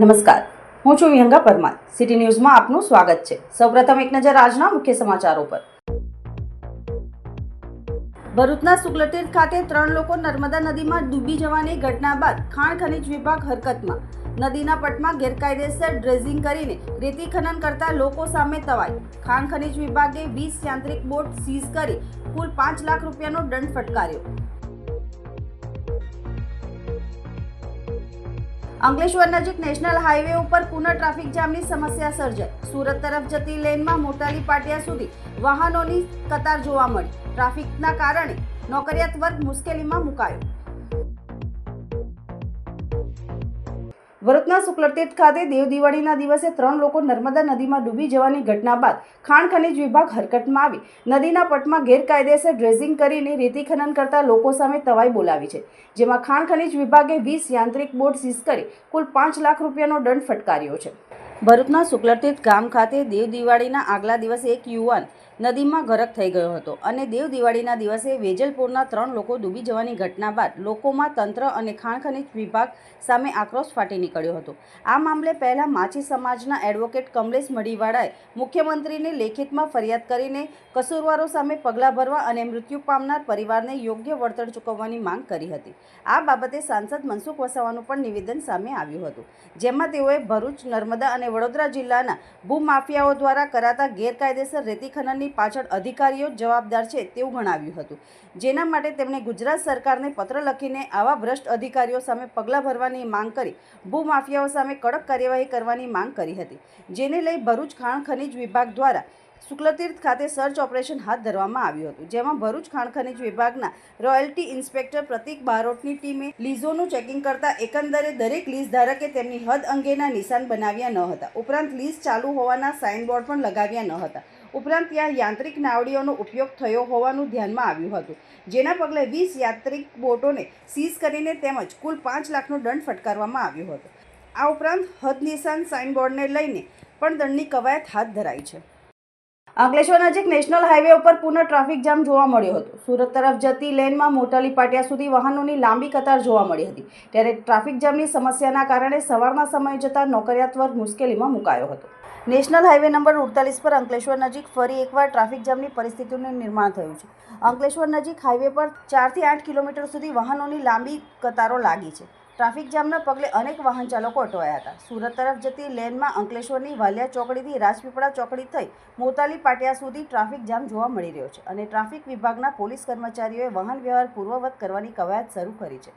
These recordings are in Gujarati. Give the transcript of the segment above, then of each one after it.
નમસ્કાર. હું છું વિહંગા પરમાર. સિટી ન્યૂઝમાં આપનું સ્વાગત છે. સૌપ્રથમ એક નજર આજના મુખ્ય સમાચારો પર. ભરૂચના શુક્લતીર્થ ખાતે ત્રણ લોકો નર્મદા નદીમાં ડૂબી જવાની ઘટના બાદ ખાણ ખનીજ વિભાગ હરકતમાં. નદીના પટમાં ગેરકાયદેસર ડ્રેઝિંગ કરીને રેતી ખનન કરતા લોકો સામે તવાઈ. ખાણ ખનીજ વિભાગે વીસ યાંત્રિક બોટ સીઝ કરી કુલ પાંચ લાખ રૂપિયાનો દંડ ફટકાર્યો. અંકલેશ્વર નજીક નેશનલ હાઈવે ઉપર પુનઃ ટ્રાફિક જામની સમસ્યા સર્જાઈ. સુરત તરફ જતી લેનમાં મોટાલી પાટિયા સુધી વાહનોની કતાર જોવા મળી. ટ્રાફિકના કારણે નોકરિયાત વર્ગ મુશ્કેલીમાં મુકાયો. ભરૂચના શુક્લતીર્થ ખાતે દેવ દિવાળીના દિવસે ત્રણ લોકો નર્મદા નદીમાં ડૂબી જવાની ઘટના બાદ ખાણ ખનિજ વિભાગ હરકતમાં આવી. નદીના પટમાં ગેરકાયદેસર ડ્રેઝિંગ કરીને રેતી ખનન કરતા લોકો સામે તવાઈ બોલાવી છે, જેમાં ખાણ ખનીજ વિભાગે વીસ યાંત્રિક બોટ સીઝ કરી કુલ પાંચ લાખ રૂપિયાનો દંડ ફટકાર્યો છે. ભરૂચના શુક્લતીર્થ ગામ ખાતે દેવ દિવાળીના આગલા દિવસે એક યુવાન નદીમાં ગરક થઈ ગયો હતો અને દેવ દિવાળીના દિવસે વેજલપુરના ત્રણ લોકો ડૂબી જવાની ઘટના બાદ લોકોમાં તંત્ર અને ખાણ ખનિજ વિભાગ સામે આક્રોશ ફાટી નીકળ્યો હતો. આ મામલે પહેલાં માછી સમાજના એડવોકેટ કમલેશ મડીવાળાએ મુખ્યમંત્રીને લેખિતમાં ફરિયાદ કરીને કસૂરવારો સામે પગલાં ભરવા અને મૃત્યુ પામનાર પરિવારને યોગ્ય વળતર ચૂકવવાની માંગ કરી હતી. આ બાબતે સાંસદ મનસુખ વસાવાનું પણ નિવેદન સામે આવ્યું હતું. જેમાં તેઓએ ભરૂચ, નર્મદા અને વડોદરા જિલ્લાના ભૂમાફિયાઓ દ્વારા કરાતા ગેરકાયદેસર રેતી ખનનની પાછળ અધિકારીઓ જવાબદાર છે તેવું ગણાવ્યું હતું. જેના માટે તેમણે ગુજરાત સરકારને પત્ર લખીને આવા ભ્રષ્ટ અધિકારીઓ સામે પગલાં ભરવાની માંગ કરી, ભૂમાફિયાઓ સામે કડક કાર્યવાહી કરવાની માંગ કરી હતી. જેને લઈ ભરૂચ ખાણ ખનીજ વિભાગ દ્વારા શુક્લતીર્થ ખાતે સર્ચ ઓપરેશન હાથ ધરવામાં આવ્યું હતું. જેમાં ભરૂચ ખાણ ખનીજ વિભાગના રોયલ્ટી ઇન્સ્પેક્ટર પ્રતિક બારોટની ટીમે લીઝોનું ચેકિંગ કરતા એકંદરે દરેક લીઝ ધારકે તેમની હદ અંગેના નિશાન બનાવ્યા ન હતા. ઉપરાંત લીઝ ચાલુ હોવાના સાઇનબોર્ડ પણ લગાવ્યા ન હતા. ઉપરાંત ત્યાં યાંત્રિક નાવડીઓનો ઉપયોગ થયો હોવાનું ધ્યાનમાં આવ્યું હતું. જેના પગલે વીસ યાંત્રિક બોટોને સીઝ કરીને તેમજ કુલ પાંચ લાખનો દંડ ફટકારવામાં આવ્યો હતો. આ ઉપરાંત હદ નિશાન સાઇનબોર્ડને લઈને પણ દંડની કવાયત હાથ ધરાઈ છે. અંકલેશ્વર નજીક નેશનલ હાઈવે ઉપર પુનઃ ટ્રાફિક જામ જોવા મળ્યો હતો. સુરત તરફ જતી લેનમાં મોટાલી પાટિયા સુધી વાહનોની લાંબી કતાર જોવા મળી હતી. ત્યારે ટ્રાફિક જામની સમસ્યાના કારણે સવારના સમય જતા નોકરિયાત વર્ગ મુશ્કેલીમાં મુકાયો હતો. નેશનલ હાઈવે નંબર ઉડતાલીસ પર અંકલેશ્વર નજીક ફરી એકવાર ટ્રાફિક જામની પરિસ્થિતિનું નિર્માણ થયું છે. અંકલેશ્વર નજીક હાઈવે પર ચારથી આઠ કિલોમીટર સુધી વાહનોની લાંબી કતારો લાગી છે. ટ્રાફિક જામના પગલે અનેક વાહન ચાલકો અટવાયા હતા. સુરત તરફ જતી લેનમાં અંકલેશ્વરની વાલિયા ચોકડીથી રાજપીપળા ચોકડી થઈ મોતાલી પાટિયા સુધી ટ્રાફિક જામ જોવા મળી રહ્યો છે અને ટ્રાફિક વિભાગના પોલીસ કર્મચારીઓએ વાહન વ્યવહાર પૂર્વવત કરવાની કવાયત શરૂ કરી છે.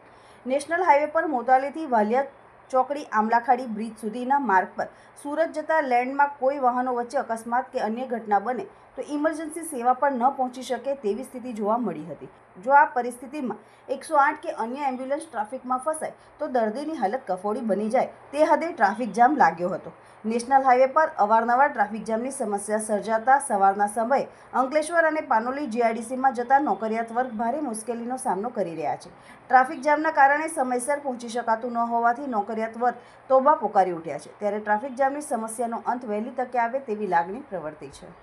નેશનલ હાઈવે પર મોતાલીથી વાલિયા ચોકડી આમલાખાડી બ્રિજ સુધીના માર્ગ પર સુરત જતા લેન્ડમાં કોઈ વાહનો વચ્ચે અકસ્માત કે અન્ય ઘટના બને તો ઇમરજન્સી સેવા પણ ન પહોંચી શકે તેવી સ્થિતિ જોવા મળી હતી. જો આ પરિસ્થિતિમાં એકસો આઠ કે અન્ય એમ્બ્યુલન્સ ટ્રાફિકમાં ફસાય, તો દર્દીની હાલત કફોડી બની જાય. તે હદે ટ્રાફિક જામ લાગ્યો હતો. નેશનલ હાઈવે પર અવારનવાર ટ્રાફિક જામની સમસ્યા સર્જાતા સવારના સમયે અંકલેશ્વર અને પાનોલી જીઆઈડીસીમાં જતા નોકરિયાત વર્ગ ભારે મુશ્કેલીનો સામનો કરી રહ્યા છે. ટ્રાફિક જામના કારણે સમયસર પહોંચી શકાતું ન હોવાથી નોકરિયાત વર્ગ તોબા પોકારી ઉઠ્યા છે. ત્યારે ટ્રાફિક જામની સમસ્યાનો અંત વહેલી તકે આવે તેવી લાગણી પ્રવર્તી છે.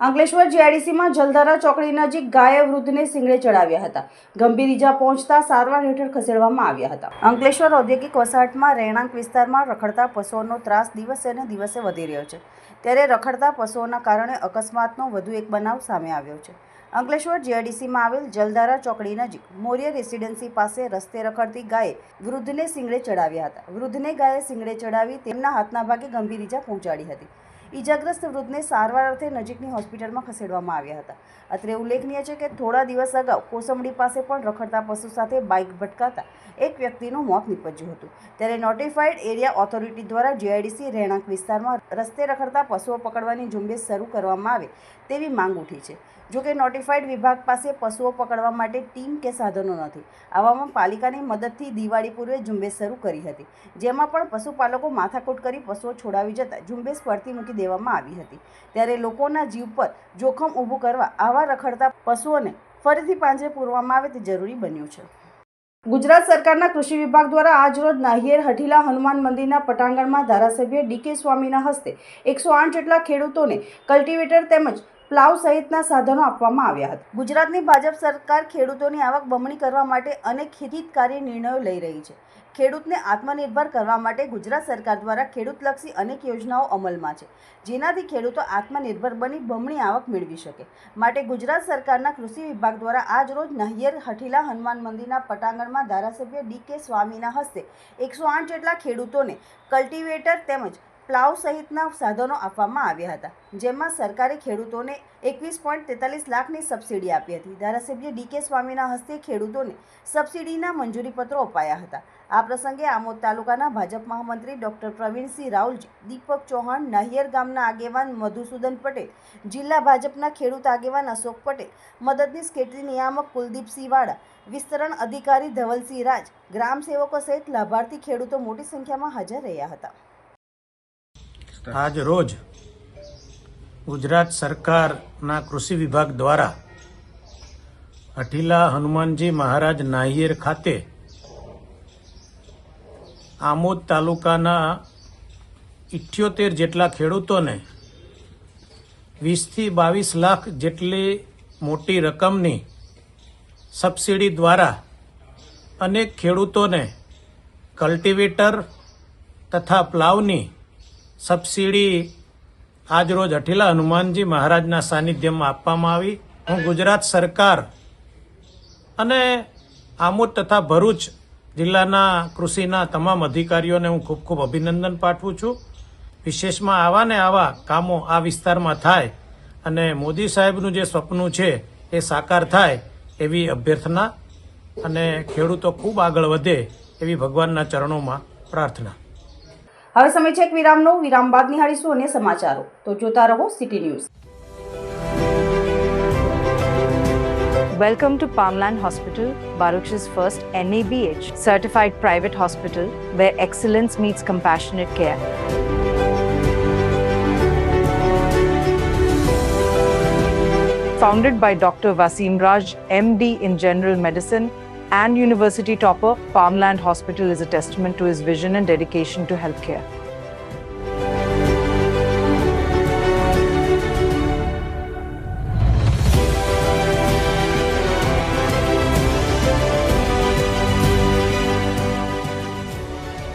અંકલેશ્વર જીઆઈડીસીમાં જલધારા ચોકડી નજીક ગાયે વૃદ્ધને સિંગડે ચડાવ્યા હતા. ગંભીર ઈજા પહોંચતા સારવાર હેઠળ ખસેડવામાં આવ્યા હતા. અંકલેશ્વર ઔદ્યોગિક વસાહતમાં રહેણાંક વિસ્તારમાં રખડતા પશુઓનો ત્રાસ દિવસે ને દિવસે વધી રહ્યો છે. ત્યારે રખડતા પશુઓના કારણે અકસ્માતનો વધુ એક બનાવ સામે આવ્યો છે. અંકલેશ્વર જીઆઈડીસીમાં આવેલ જલધારા ચોકડી નજીક મોર્ય રેસિડેન્સી પાસે રસ્તે રખડતી ગાયે વૃદ્ધને સિંગડે ચડાવ્યા હતા. વૃદ્ધને ગાયે સિંગડે ચડાવી તેમના હાથના ભાગે ગંભીર ઈજા પહોંચાડી હતી. ઈજાગ્રસ્ત વૃદ્ધને સારવાર અર્થે નજીકની હોસ્પિટલમાં ખસેડવામાં આવ્યા હતા. અત્રે ઉલ્લેખનીય છે કે થોડા દિવસ અગાઉ કોસંબડી પાસે પણ રખડતા પશુ સાથે બાઇક ભટકાતા એક વ્યક્તિનું મોત નીપજ્યું હતું. ત્યારે નોટિફાઈડ એરિયા ઓથોરિટી દ્વારા જીઆઈડીસી રહેણાંક વિસ્તારમાં રસ્તે રખડતા પશુઓ પકડવાની ઝુંબેશ શરૂ કરવામાં આવે તેવી માંગ ઉઠી છે. જોકે નોટિફાઈડ વિભાગ પાસે પશુઓ પકડવા માટે ટીમ કે સાધનો નથી. આવામાં પાલિકાની મદદથી દિવાળી પૂર્વે ઝુંબેશ શરૂ કરી હતી. જેમાં પણ પશુપાલકો માથાકૂટ કરી પશુઓ છોડાવી જતા ઝુંબેશ પડતી મૂકી દેવામાં આવી હતી. ત્યારે લોકોના જીવ પર જોખમ ઊભું કરવા આવા રખડતા પશુઓને ફરીથી પાંજરે પૂરવામાં આવે તે જરૂરી બન્યું છે. ગુજરાત સરકારના કૃષિ વિભાગ દ્વારા આજરોજ નાહિયેર હઠીલા હનુમાન મંદિરના પટાંગણમાં ધારાસભ્ય ડીકે સ્વામીના હસ્તે એકસો આઠ જેટલા ખેડૂતોને કલ્ટિવેટર તેમજ પ્લાવ સહિતના સાધનો આપવામાં આવ્યા હતા. ગુજરાતની ભાજપ સરકાર ખેડૂતોની આવક બમણી કરવા માટે અનેક હિતકારી નિર્ણયો લઈ રહી છે. ખેડૂતને આત્મનિર્ભર કરવા માટે ગુજરાત સરકાર દ્વારા ખેડૂતલક્ષી અનેક યોજનાઓ અમલમાં છે, જેનાથી ખેડૂતો આત્મનિર્ભર બની બમણી આવક મેળવી શકે. માટે ગુજરાત સરકારના કૃષિ વિભાગ દ્વારા આજ રોજ નહિયર હઠીલા હનુમાન મંદિરના પટાંગણમાં ધારાસભ્ય ડી કે સ્વામીના હસ્તે એકસો આઠ જેટલા ખેડૂતોને કલ્ટિવેટર તેમજ પ્લાવ સહિતના સાધનો આપવામાં આવ્યા હતા, જેમાં સરકારે ખેડૂતોને એકવીસ પોઈન્ટ તેતાલીસ લાખની સબસિડી આપી હતી. ધારાસભ્ય ડી કે સ્વામીના હસ્તે ખેડૂતોને સબસિડીના મંજૂરીપત્રો અપાયા હતા. આ પ્રસંગે આમોદ તાલુકાના ભાજપ મહામંત્રી ડૉક્ટર પ્રવીણસિંહ રાઉલજી દીપક ચૌહાણ, નાહિયર ગામના આગેવાન મધુસૂદન પટેલ, જિલ્લા ભાજપના ખેડૂત આગેવાન અશોક પટેલ, મદદનીશ ખેતી નિયામક કુલદીપસિંહ વાળા વિસ્તરણ અધિકારી ધવલસિંહ રાજ ગ્રામ સેવકો સહિત લાભાર્થી ખેડૂતો મોટી સંખ્યામાં હાજર રહ્યા હતા. આજ રોજ ગુજરાત સરકારના કૃષિ વિભાગ દ્વારા અઠીલા હનુમાનજી મહારાજ નાહિયેર ખાતે આમોદ તાલુકાના ઇઠ્યોતેર જેટલા ખેડૂતોને વીસથી બાવીસ લાખ જેટલી મોટી રકમની સબસિડી દ્વારા અનેક ખેડૂતોને કલ્ટિવેટર તથા પ્લાવની સબસિડી આજરોજ અઠીલા હનુમાનજી મહારાજના સાનિધ્યમાં આપવામાં આવી. હું ગુજરાત સરકાર અને આમોદ તથા ભરૂચ જિલ્લાના કૃષિના તમામ અધિકારીઓને હું ખૂબ ખૂબ અભિનંદન પાઠવું છું. વિશેષમાં આવા ને આવા કામો આ વિસ્તારમાં થાય અને મોદી સાહેબનું જે સ્વપ્નું છે એ સાકાર થાય એવી અભ્યર્થના અને ખેડૂતો ખૂબ આગળ વધે એવી ભગવાનના ચરણોમાં પ્રાર્થના. હવે સમય છે એક વિરામનો વિરામ બાદ નિહાળીશું અન્ય સમાચારો તો જોતા રહો city news Welcome to Palmland Hospital, Baruch's first NABH certified private hospital where excellence meets compassionate care. Founded by Dr. Vasim Raj, MD in General Medicine and University topper, Palmland Hospital is a testament to his vision and dedication to healthcare.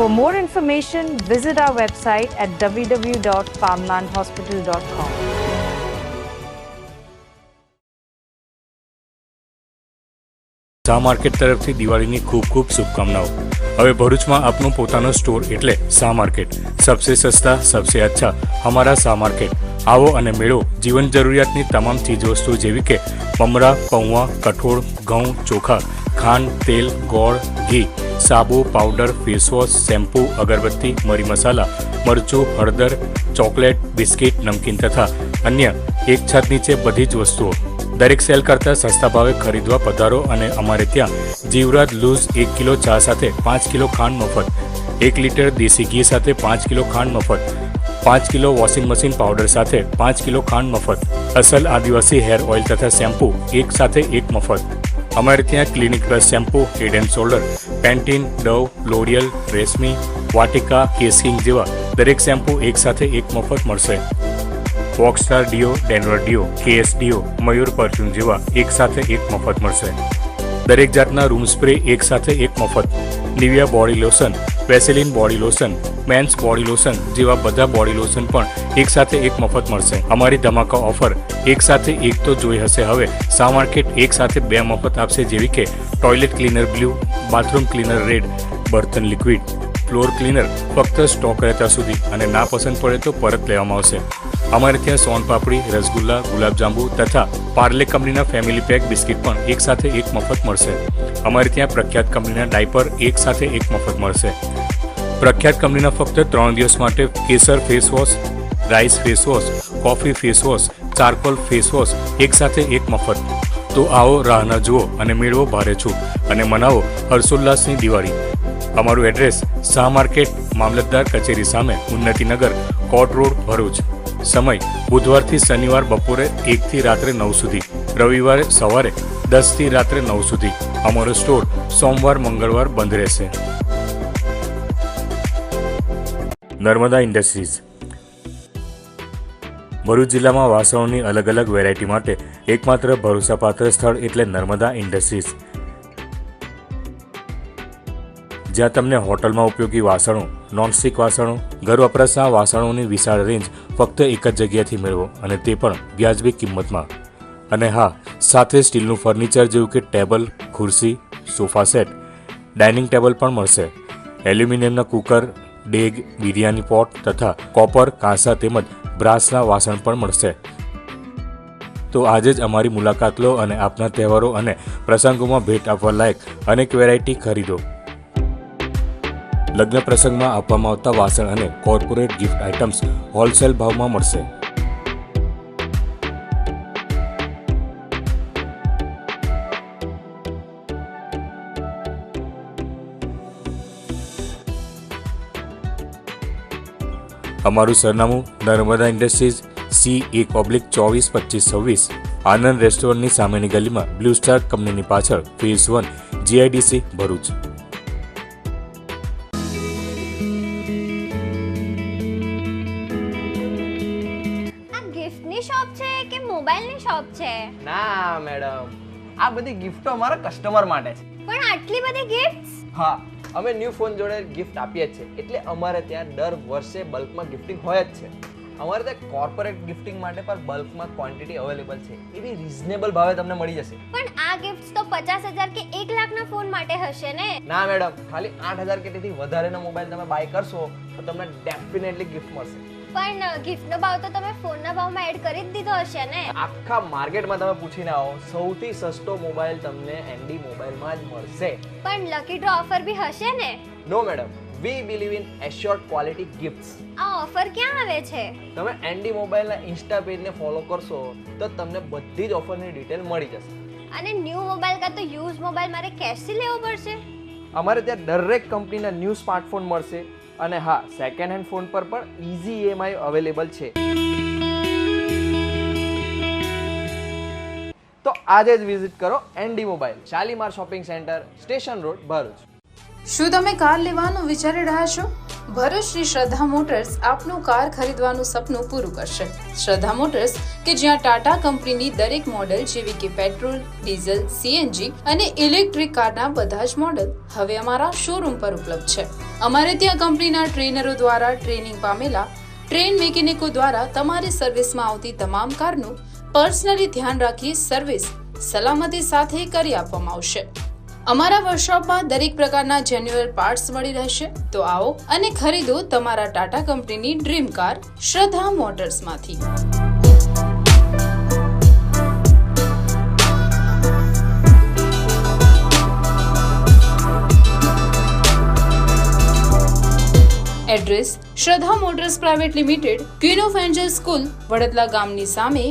For more information, visit our website at www.farmlandhospital.com. શા માર્કેટ તરફથી દિવાળીની ખૂબ ખૂબ શુભકામનાઓ. હવે ભરૂચમાં આપનું પોતાનો સ્ટોર એટલે શા માર્કેટ સબસે સસ્તા, સબસે અચ્છા હમારા શા માર્કેટ આવો અને મેળવો જીવન જરૂરિયાતની તમામ ચીજવસ્તુઓ જેવી કે મમરા પૌવા કઠોળ, ઘઉં, ચોખા, ખાંડ, તેલ, ગોળ, ઘી, સાબુ, પાવડર ફેસવોશ શેમ્પૂ, અગરબત્તી, મરી મસાલા, મરચું, હળદર, ચોકલેટ, બિસ્કિટ, નમકીન તથા અન્ય એક છત નીચે બધી જ વસ્તુઓ. દરેક સેલ કરતાં સસ્તા ભાવે ખરીદવા પધારો અને અમારે ત્યાં જીવરાજ લૂઝ એક કિલો ચા સાથે પાંચ કિલો ખાંડ મફત, એક લીટર દેશી ઘી સાથે પાંચ કિલો ખાંડ મફત, પાંચ કિલો વોશિંગ મશીન પાવડર સાથે પાંચ કિલો ખાંડ મફત, અસલ આદિવાસી હેર ઓઇલ તથા શેમ્પૂ એક સાથે એક મફત. અમારે ત્યાં Clinic Plus shampoo, head and shoulder, Pantene, Dove, L'Oreal, Reshmi, Vatika, Kesh King જેવા દરેક શેમ્પૂ એક સાથે એક મફત મળશે. Foxstar deo Denver deo KS deo Mayur perfume જેવા એક સાથે એક મફત મળશે. દરેક જાતના રૂમ સ્પ્રે એક સાથે એક મફત. Nivea body lotion Vaseline body lotion men's body lotion જેવા બધા બોડી લોશન પણ એક સાથે એક મફત મળશે. અમારી ધમાકા ઓફર એક સાથે એક તો જોઈ હશે હવે. સા માર્કેટ એક સાથે બે મફત આપશે જેવી કે toilet cleaner blue bathroom cleaner red બર્તન liquid floor cleaner ફક્ત સ્ટોક રહેતા સુધી અને ના પસંદ પડે તો પરત લેવામાં આવશે. અમારે ત્યાં સોન પાપડી, રસગુલ્લા, ગુલાબજાંબુ તથા પાર્લે કંપનીના ફેમિલી પેક બિસ્કિટ પણ એક સાથે એક મફત મળશે. અમારે ત્યાં પ્રખ્યાત કંપનીના ડાયપર એક સાથે એક મફત મળશે. પ્રખ્યાત કંપનીના ફક્ત ત્રણ દિવસ માટે kesar face wash rice face wash coffee face wash charcoal face wash એક સાથે એક મફત. તો આવો રાહના જુઓ અને મેળવો ભારે છૂટ અને મનાવો હર્ષોલ્લાસની દિવાળી. અમારું એડ્રેસ શાહ માર્કેટ, મામલતદાર કચેરી સામે ઉન્નતિનગર કોટ રોડ, ભરૂચ. સમય બુધવારથી શનિવાર બપોરે એકથી રાત્રે નવ સુધી. રવિવારે સવારે દસથી રાત્રે નવ સુધી. અમારો સ્ટોર સોમવાર, મંગળવાર બંધ રહેશે. નર્મદા ઇન્ડસ્ટ્રીઝ. ભરૂચ જિલ્લામાં વાસણોની અલગ અલગ વેરાયટી માટે એકમાત્ર ભરોસાપાત્ર સ્થળ એટલે નર્મદા ઇન્ડસ્ટ્રીઝ. જ્યાં તમને હોટલમાં ઉપયોગી વાસણો નોનસ્ટિક વાસણો, ઘર વપરાશના વાસણોની વિશાળ રેન્જ ફક્ત એક જ જગ્યાથી મેળવો અને તે પણ વ્યાજબી કિંમતમાં. અને હા, સાથે સ્ટીલનું ફર્નિચર જેવું કે ટેબલ, ખુરશી, સોફા સેટ, ડાઇનિંગ ટેબલ પણ મળશે. એલ્યુમિનિયમના કુકર, ડેગ, બિરયાની પોટ તથા કોપર, કાંસા તેમજ બ્રાસના વાસણ પણ મળશે. તો આજે જ અમારી મુલાકાત લો અને આપના તહેવારો અને પ્રસંગોમાં ભેટ આપવા લાયક અનેક વેરાયટી ખરીદો. લગ્ન પ્રસંગમાં આપવામાં આવતા વાસણ અને કોર્પોરેટ ગિફ્ટ આઇટમ્સ હોલસેલ ભાવમાં મળશે. અમારું સરનામું નર્મદા ઇન્ડસ્ટ્રીઝ સી એક ઓબ્લિક ચોવીસ, પચીસ, છવ્વીસ, આનંદ રેસ્ટોરન્ટની સામેની ગલીમાં બ્લુ સ્ટાર કંપનીની પાછળ phase one GIDC Bharuch. Madam. આ બધી ગિફ્ટો અમારા કસ્ટમર માટે છે. પણ આટલી બધી ગિફ્ટ્સ હા અમે ન્યૂ ફોન જોડે ગિફ્ટ આપીએ છીએ એટલે અમારે ત્યાં દર વર્ષે બલ્કમાં ગિફ્ટિંગ હોય જ છે. અમારે ત્યાં કોર્પોરેટ ગિફ્ટિંગ માટે પણ બલ્કમાં ક્વોન્ટિટી અવેલેબલ છે. એ બી રિઝનેબલ ભાવે તમને મળી જશે. પણ આ ગિફ્ટ્સ તો પચાસ હજાર કે એક લાખના ફોન માટે હશે ને? ના મેડમ. ખાલી આઠ હજાર કે તેથી વધારેનો મોબાઈલ તમે બાય કરશો તો તમને ડેફિનેટલી ગિફ્ટ મળશે. પણ ગિફ્ટનો ભાવ તો તમે ફોનના ભાવમાં એડ કરી જ દીધો હશે ને? આખા માર્કેટમાં તમે પૂછીને આવો સૌથી સસ્તો મોબાઈલ તમને એનડી મોબાઈલમાં જ મળશે. પણ લકી ડ્રો ઓફર બી હશે ને? No madam we believe in assured quality gifts આ ઓફર ક્યાં આવે છે? તમે એનડી મોબાઈલના ઇન્સ્ટા પેજને ફોલો કરશો તો તમને બધી જ ઓફરની ડિટેલ મળી જશે. અને ન્યૂ મોબાઈલ કાં તો યુઝ મોબાઈલ મારે કેશથી લેવો પડશે? અમારે ત્યાં દરેક કંપનીના ન્યૂ સ્માર્ટફોન મળશે. અને હા સેકન્ડ હેન્ડ ફોન પર પણ ઇઝી ઈએમઆઈ અવેલેબલ છે. તો આજે જ વિઝિટ કરો ND mobile Shalimar shopping centre station road Bharuch. શું તમે કાર લેવાનું વિચારી રહ્યા છો? ભરૂચ શ્રી શ્રદ્ધા મોટર્સ આપનું કાર ખરીદવાનું સપનું પૂરું કરશે. શ્રદ્ધા મોટર્સ કે જ્યાં ટાટા કંપનીની દરેક મોડેલ જેવી કે પેટ્રોલ, ડીઝલ, સીએનજી અને ઇલેક્ટ્રિક કારના બધા જ મોડેલ હવે અમારા શોરૂમ પર ઉપલબ્ધ છે. અમારે ત્યાં કંપનીના ટ્રેનરો દ્વારા ટ્રેનિંગ પામેલા ટ્રેન મેકેનિકો દ્વારા તમારી સર્વિસમાં આવતી તમામ કારનું પર્સનલી ધ્યાન રાખી સર્વિસ સલામતી સાથે કરી આપવામાં આવશે. અમારા વર્કશોપમાં દરેક પ્રકારના જેન્યુઅલ પાર્ટ્સ મળી રહેશે. તો આવો અને ખરીદો તમારા ટાટા કંપનીની dream car Shraddha મોટર્સમાંથી. Address Shraddha Motors private limited, Queen of Angel school Vadadla ગામની સામે,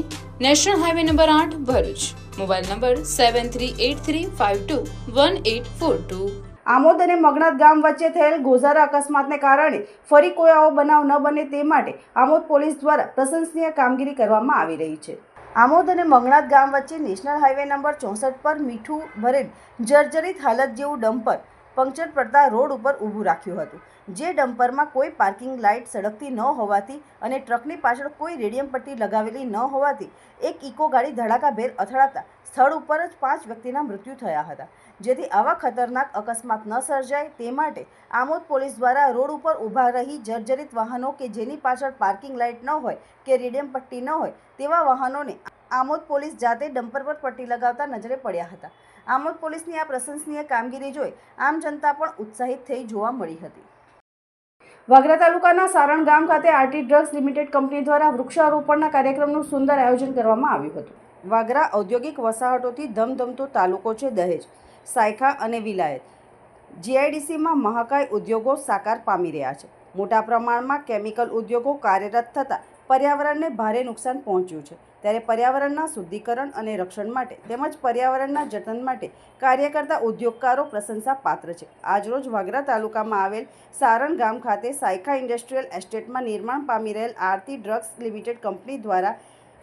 નેશનલ હાઈવે નંબર આઠ, Bharuch. Mobile number seven three eight three five two one eight four two Amod અને મગનાથ ગામ વચ્ચે થયેલ ગોઝારા અકસ્માતને કારણે ફરી કોઈ આવો બનાવ ન બને તે માટે આમોદ પોલીસ દ્વારા પ્રશંસનીય કામગીરી કરવામાં આવી રહી છે. આમોદ અને મગનાથ ગામ વચ્ચે નેશનલ હાઈવે નંબર ચોસઠ પર મીઠું ભરેલ જર્જરિત હાલત જેવું ડમ્પર પંક્ચર પડતા રોડ ઉપર ઊભું રાખ્યું હતું. જે ડમ્પરમાં કોઈ પાર્કિંગ લાઇટ સળગતી ન હોવાથી અને ટ્રકની પાછળ કોઈ રેડિયમ પટ્ટી લગાવેલી ન હોવાથી એક ઇકો ગાડી ધડાકાભેર અથડાતા સ્થળ ઉપર જ પાંચ વ્યક્તિના મૃત્યુ થયા હતા. જેથી આવા ખતરનાક અકસ્માત ન સર્જાય તે માટે આમોદ પોલીસ દ્વારા રોડ ઉપર ઊભા રહી જર્જરિત વાહનો કે જેની પાછળ પાર્કિંગ લાઇટ ન હોય કે રેડિયમ પટ્ટી ન હોય તેવા વાહનોને આમોદ પોલીસ જાતે ડમ્પર પર પટ્ટી લગાવતા નજરે પડ્યા હતા. આમોદ પોલીસની આ પ્રશંસનીય કામગીરી જોઈ આમ જનતા પણ ઉત્સાહિત થઈ જોવા મળી હતી. વાગરા તાલુકાના સારણ ગામ ખાતે આરટી ડ્રગ્સ લિમિટેડ કંપની દ્વારા વૃક્ષારોપણના કાર્યક્રમનું સુંદર આયોજન કરવામાં આવ્યું હતું. વાગરા ઔદ્યોગિક વસાહતોથી ધમધમતો તાલુકો છે દહેજ સાયખા અને વિલાયત. જીઆઈડીસીમાં મહાકાય ઉદ્યોગો સાકાર પામી રહ્યા છે. મોટા પ્રમાણમાં કેમિકલ ઉદ્યોગો કાર્યરત થતાં પર્યાવરણને ભારે નુકસાન પહોંચ્યું છે. ત્યારે પર્યાવરણના શુદ્ધિકરણ અને રક્ષણ માટે તેમજ પર્યાવરણના જતન માટે કાર્ય કરતા ઉદ્યોગકારો પ્રશંસા પાત્ર છે આજરોજ વાગરા તાલુકામાં આવેલ સારણ ગામ ખાતે સાયખા ઇન્ડસ્ટ્રીયલ એસ્ટેટમાં નિર્માણ પામી રહેલ આરતી ડ્રગ્સ લિમિટેડ કંપની દ્વારા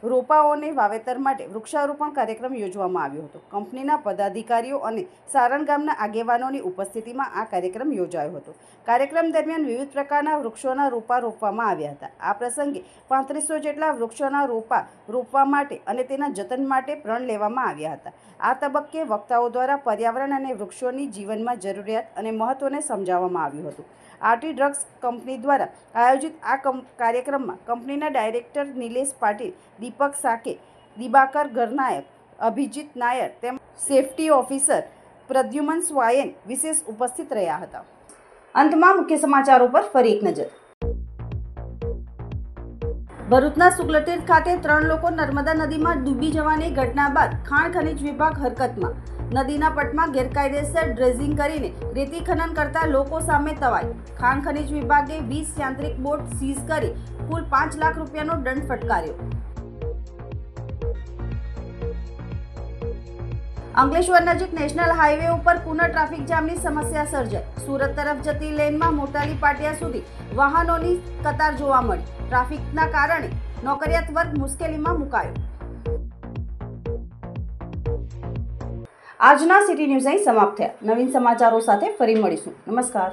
રોપાઓને વાવેતર માટે વૃક્ષારોપણ કાર્યક્રમ યોજવામાં આવ્યો હતો. કંપનીના પદાધિકારીઓ અને સારણ ગામના આગેવાનોની ઉપસ્થિતિમાં આ કાર્યક્રમ યોજાયો હતો. કાર્યક્રમ દરમિયાન વિવિધ પ્રકારના વૃક્ષોના રોપા રોપવામાં આવ્યા હતા. આ પ્રસંગે પાંત્રીસો જેટલા વૃક્ષોના રોપા રોપવા માટે અને તેના જતન માટે પ્રણ લેવામાં આવ્યા હતા. આ તબક્કે વક્તાઓ દ્વારા પર્યાવરણ અને વૃક્ષોની જીવનમાં જરૂરિયાત અને મહત્ત્વને સમજાવવામાં આવ્યું હતું. આરટી ડ્રગ્સ કંપની દ્વારા આયોજિત આ કાર્યક્રમમાં કંપનીના ડાયરેક્ટર નિલેશ પાટીલ દીપક સાકે, દિબાકર ગરનાયક, અભિજીત નાયર તેમજ સેફટી ઓફિસર પ્રદ્યુમન સ્વાયન વિશેષ ઉપસ્થિત રહ્યા હતા. અંતમાં મુખ્ય સમાચારો પર ફરી એક નજર. ભરૂચના શુક્લતીર્થ ખાતે ત્રણ લોકો નર્મદા નદીમાં ડૂબી જવાની ઘટના બાદ ખાણ ખનીજ વિભાગ હરકતમાં. નદીના પટમાં ગેરકાયદેસર ડ્રેઝિંગ કરીને રેતી ખનન કરતા લોકો સામે તવાઈ. ખાણ ખનીજ વિભાગે વીસ યાંત્રિક બોટ સીઝ કરી કુલ પાંચ લાખ રૂપિયાનો દંડ ફટકાર્યો. અંકલેશ્વર નજીક નેશનલ હાઈવે ઉપર પુનઃ ટ્રાફિક જામની સમસ્યા સર્જાઈ. સુરત તરફ જતી લેનમાં મોટાલી પાટિયા સુધી વાહનોની કતાર જોવા મળી. ટ્રાફિકના કારણે નોકરિયાત વર્ગ મુશ્કેલીમાં મુકાયો. આજના સિટી ન્યૂઝ અહીં સમાપ્ત થયા. નવીન સમાચારો સાથે ફરી મળીશું. નમસ્કાર.